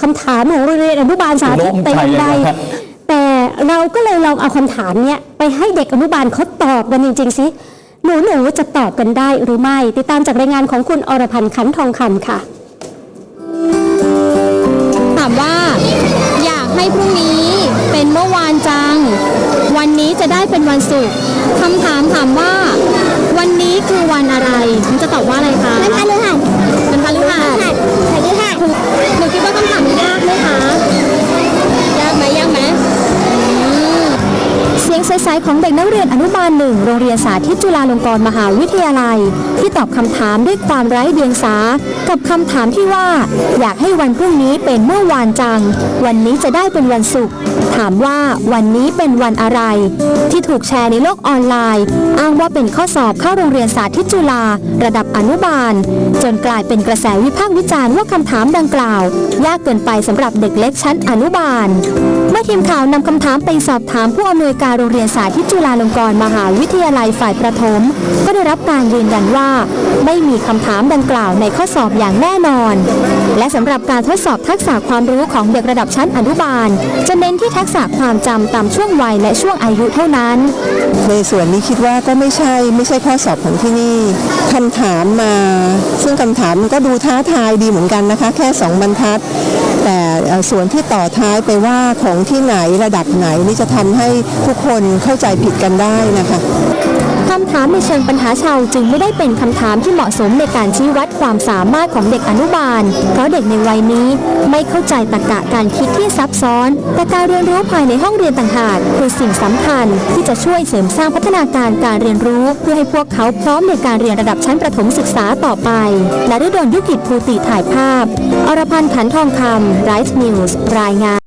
คำถามของโรงเรียนอนุบาลสาธิตแต่อย่างใดโล่งใจเลยนะแต่เราก็เลยลองเอาคำถามเนี้ยไปให้เด็กอนุบาลเขาตอบกันจริงๆสิหนูหนูๆจะตอบกันได้หรือไม่ ติดตามจากรายงานของคุณอรพันธ์ขันทองคำค่ะ ถามว่า อยากให้พรุ่งนี้เป็นเมื่อวานจัง วันนี้จะได้เป็นวันศุกร์คำถามถามว่า วันนี้คือวันอะไรมันจะตอบว่าอะไรคะมันพฤหัสเป็น สียงใสๆของเด็กนักเรียนอนุบาลหนึ่งโรงเรียนสาธิตจุฬาลงกรณ์มหาวิทยาลัย ที่ตอบคำถามด้วยความไร้เดียงสา กับคำถามที่ว่า อยากให้วันพรุ่งนี้เป็นเมื่อวานจัง วันนี้จะได้เป็นวันศุกร์ถามว่าวันนี้เป็นวันอะไร ที่ถูกแชร์ในโลกออนไลน์ อ้างว่าเป็นข้อสอบเข้าโรงเรียนสาธิตจุฬาระดับอนุบาล จนกลายเป็นกระแสวิพากษ์วิจารณ์ว่าคำถามดังกล่าว ยากเกินไปสำหรับเด็กเล็กชั้นอนุบาล เมื่อทีมข่าวนำคำถามไปสอบถามผู้อำนวยการรงเรียนสาธิตจุฬาลงกรณ์มหาวิทยาลัยฝ่ายประถม ก็ได้รับการยืนยันว่า ไม่มีคำถามดังกล่าวในข้อสอบอย่างแน่นอน และสำหรับการทดสอบทักษะความรู้ของเด็กระดับชั้นอนุบาล จะเน้นที่ทักษะความจำตามช่วงวัยและช่วงอายุเท่านั้น ในส่วนนี้คิดว่าก็ไม่ใช่ไม่ใช่ข้อสอบของที่นี่คำถามมา ซึ่งคำถามมันก็ดูท้าทายดีเหมือนกันนะคะ แค่สองบรรทัด แต่ส่วนที่ต่อท้ายไปว่าของที่ไหนระดับไหนนี่จะทำให้ทุกคนเข้าใจผิดกันได้นะคะคำถามในเชิงปัญหาชาวจึงไม่ได้เป็นคำถามที่เหมาะสมในการชี้วัดความสามารถของเด็กอนุบาล เพราะเด็กในวัยนี้ไม่เข้าใจตรรกะการคิดที่ซับซ้อน แต่การเรียนรู้ภายในห้องเรียนต่างหากคือสิ่งสำคัญที่จะช่วยเสริมสร้างพัฒนาการการเรียนรู้ เพื่อให้พวกเขาพร้อมในการเรียนระดับชั้นประถมศึกษาต่อไปและฤดลยุกิจภูติถ่ายภาพ อรพันธ์ขันทองคำไรท์นิวส์รายงาน